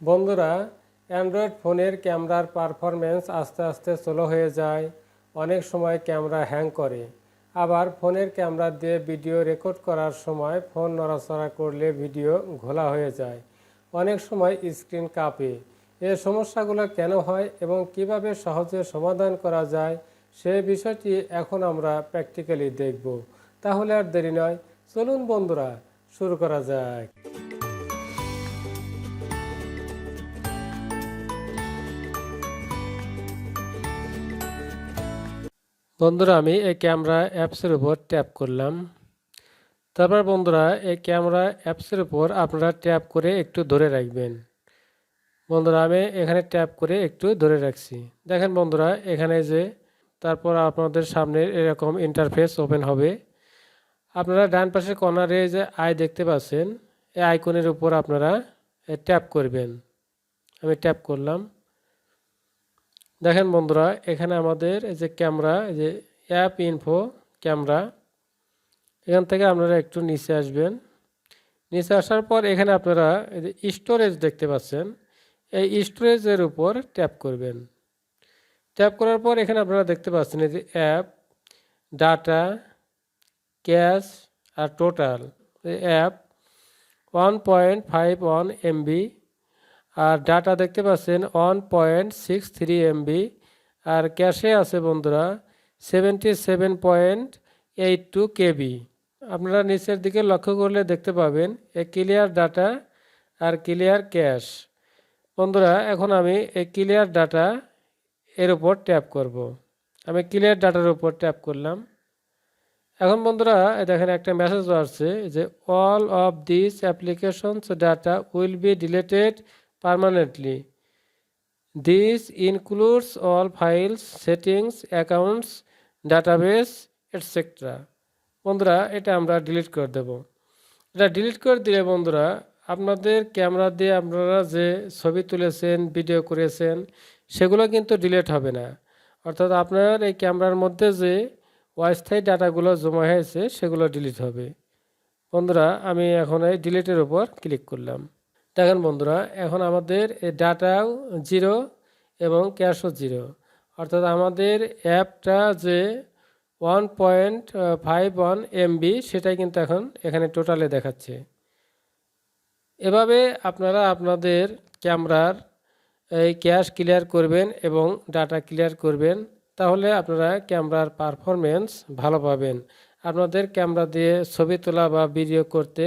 বন্ধুরা, অ্যান্ড্রয়েড ফোনের ক্যামেরার পারফরমেন্স আস্তে আস্তে স্লো হয়ে যায়, অনেক সময় ক্যামেরা হ্যাং করে। আবার ফোনের ক্যামেরা দিয়ে ভিডিও রেকর্ড করার সময় ফোন নড়াচড়া করলে ভিডিও ঘোলা হয়ে যায়, অনেক সময় স্ক্রিন কাঁপে। এই সমস্যাগুলো কেন হয় এবং কীভাবে সহজে সমাধান করা যায় সেই বিষয়টি এখন আমরা প্র্যাকটিক্যালি দেখব। তাহলে আর দেরি নয়, চলুন বন্ধুরা, শুরু করা যাক। বন্ধুরা, আমি এই ক্যামেরা অ্যাপসের উপর ট্যাপ করলাম। তারপর বন্ধুরা, এই ক্যামেরা অ্যাপসের উপর আপনারা ট্যাপ করে একটু ধরে রাখবেন। বন্ধুরা, আমি এখানে ট্যাপ করে একটু ধরে রাখছি। দেখেন বন্ধুরা, এখানে যে তারপর আপনাদের সামনে এরকম ইন্টারফেস ওপেন হবে। আপনারা ডান পাশের কর্নারে যে আই দেখতে পাচ্ছেন, এই আইকনের উপর আপনারা ট্যাপ করবেন। আমি ট্যাপ করলাম। দেখেন বন্ধুরা, এখানে আমাদের এই যে ক্যামেরা, এই যে অ্যাপ ইনফো ক্যামেরা, এখান থেকে আপনারা একটু নিচে আসবেন। নিচে আসার পর এখানে আপনারা এই যে স্টোরেজ দেখতে পাচ্ছেন, এই স্টোরেজের উপর ট্যাপ করবেন। ট্যাপ করার পর এখানে আপনারা দেখতে পাচ্ছেন এই যে অ্যাপ ডাটা ক্যাশ আর total app one point five one MB আর ডাটা দেখতে পাচ্ছেন one point six three MB আর ক্যাশে আছে বন্ধুরা seventy seven point eight two KB আপনারা নিচের দিকে লক্ষ্য করলে দেখতে পাবেন এ ক্লিয়ার ডাটা আর ক্লিয়ার ক্যাশ বন্ধুরা, এখন আমি এই ক্লিয়ার ডাটা এর উপর ট্যাপ করব। আমি ক্লিয়ার ডাটার উপর ট্যাপ করলাম। এখন বন্ধুরা দেখেন একটা মেসেজ আসছে যে all of this applications data will be deleted permanently this includes all files settings accounts database etcetera বন্ধুরা, এটা আমরা ডিলিট করে দেব। এটা ডিলিট করে দিলে বন্ধুরা, আপনাদের ক্যামেরা দিয়ে আপনারা যে ছবি তুলেছেন ভিডিও করেছেন, সেগুলো কিন্তু ডিলিট হবে না। অর্থাৎ আপনার এই ক্যামেরার মধ্যে যে অস্থায়ী ডাটাগুলো জমা হয়েছে, সেগুলো ডিলিট হবে। বন্ধুরা, আমি এখন এই ডিলিটের উপর ক্লিক করলাম। দেখেন বন্ধুরা, এখন আমাদের ডাটাও জিরো এবং ক্যাশও জিরো। অর্থাৎ আমাদের অ্যাপটা যে one point five one MB সেটাই কিন্তু এখন এখানে টোটালে দেখাচ্ছে। এভাবে আপনারা আপনাদের ক্যামেরার এই ক্যাশ ক্লিয়ার করবেন এবং ডাটা ক্লিয়ার করবেন, তাহলে আপনারা ক্যামেরার পারফরমেন্স ভালো পাবেন। আপনাদের ক্যামেরা দিয়ে ছবি তোলা বা ভিডিও করতে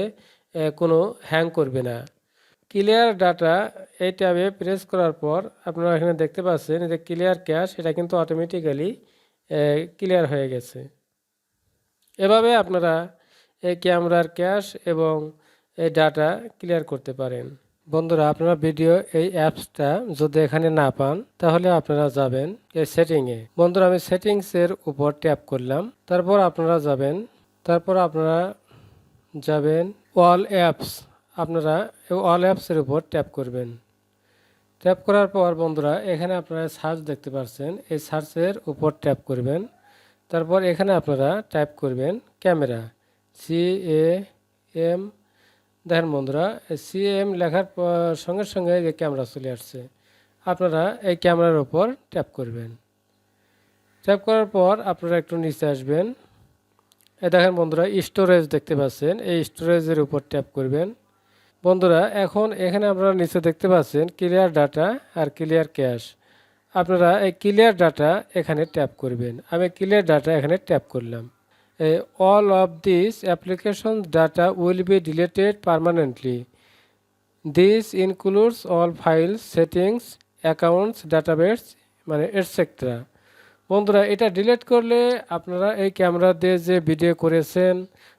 কোনো হ্যাং করবে না। ক্লিয়ার ডাটা এই ট্যাবে প্রেস করার পর আপনারা এখানে দেখতে পাচ্ছেন যে ক্লিয়ার ক্যাশ, এটা কিন্তু অটোমেটিক্যালি ক্লিয়ার হয়ে গেছে। এভাবে আপনারা এই ক্যামেরার ক্যাশ এবং এই ডাটা ক্লিয়ার করতে পারেন। বন্ধুরা, আপনারা ভিডিও এই অ্যাপসটা যদি এখানে না পান, তাহলে আপনারা যাবেন এই সেটিংয়ে। বন্ধুরা, আমি সেটিংসের উপর ট্যাপ করলাম, তারপর আপনারা যাবেন, তারপর আপনারা যাবেন অল অ্যাপস। আপনারা অল অ্যাপসের উপর ট্যাপ করবেন। ট্যাপ করার পর বন্ধুরা, এখানে আপনারা সার্চ দেখতে পাচ্ছেন এই সার্চের উপর ট্যাপ করবেন। তারপর এখানে আপনারা টাইপ করবেন ক্যামেরা সি এ এম দেখেন বন্ধুরা সি এম লেখার সঙ্গে সঙ্গে যে ক্যামেরা চলে আসছে। আপনারা এই ক্যামেরার উপর ট্যাপ করবেন। ট্যাপ করার পর আপনারা একটু নিচে আসবেন। এ দেখেন বন্ধুরা স্টোরেজ দেখতে পাচ্ছেন। এই স্টোরেজের উপর ট্যাপ করবেন। বন্ধুরা, এখন এখানে আপনারা নিচে দেখতে পাচ্ছেন ক্লিয়ার ডাটা আর ক্লিয়ার ক্যাশ আপনারা এই ক্লিয়ার ডাটা এখানে ট্যাপ করবেন। আমি ক্লিয়ার ডাটা এখানে ট্যাপ করলাম। এই all of this application data will be deleted permanently this includes all files settings accounts database মানে এটসেট্রা বন্ধুরা, এটা ডিলেট করলে আপনারা এই ক্যামেরা দিয়ে যে ভিডিও করেছেন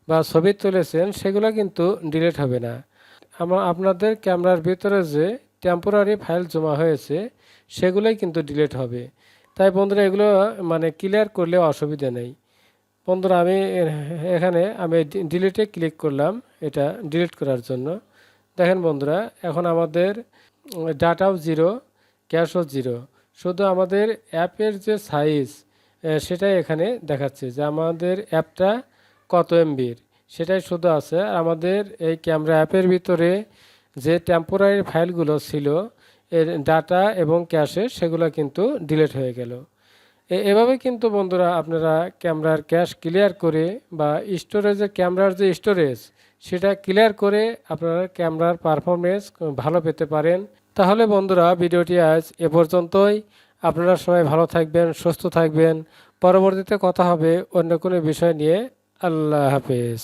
বা ছবি তুলেছেন, সেগুলো কিন্তু ডিলেট হবে না। আমার আপনাদের ক্যামেরার ভিতরে যে টেম্পোরারি ফাইল জমা হয়েছে, সেগুলোই কিন্তু ডিলিট হবে। তাই বন্ধুরা, এগুলো মানে ক্লিয়ার করলে অসুবিধা নেই। বন্ধুরা, আমি এখানে, আমি ডিলিটে ক্লিক করলাম এটা ডিলিট করার জন্য। দেখেন বন্ধুরা, এখন আমাদের ডাটাও জিরো ক্যাশও জিরো শুধু আমাদের অ্যাপের যে সাইজ সেটাই এখানে দেখাচ্ছে যে আমাদের অ্যাপটা কত এমবির সেটাই শুধু আছে। আর আমাদের এই ক্যামেরা অ্যাপের ভিতরে যে টেম্পোরারি ফাইলগুলো ছিল, এর ডাটা এবং ক্যাশে সেগুলো কিন্তু ডিলিট হয়ে গেল। এভাবে কিন্তু বন্ধুরা আপনারা ক্যামেরার ক্যাশ ক্লিয়ার করে বা স্টোরেজে ক্যামেরার যে স্টোরেজ সেটা ক্লিয়ার করে আপনারা ক্যামেরার পারফরমেন্স ভালো পেতে পারেন। তাহলে বন্ধুরা ভিডিওটি আজ এ পর্যন্তই। আপনারা সবাই ভালো থাকবেন, সুস্থ থাকবেন। পরবর্তীতে কথা হবে অন্য কোনো বিষয় নিয়ে। আল্লাহ হাফেজ।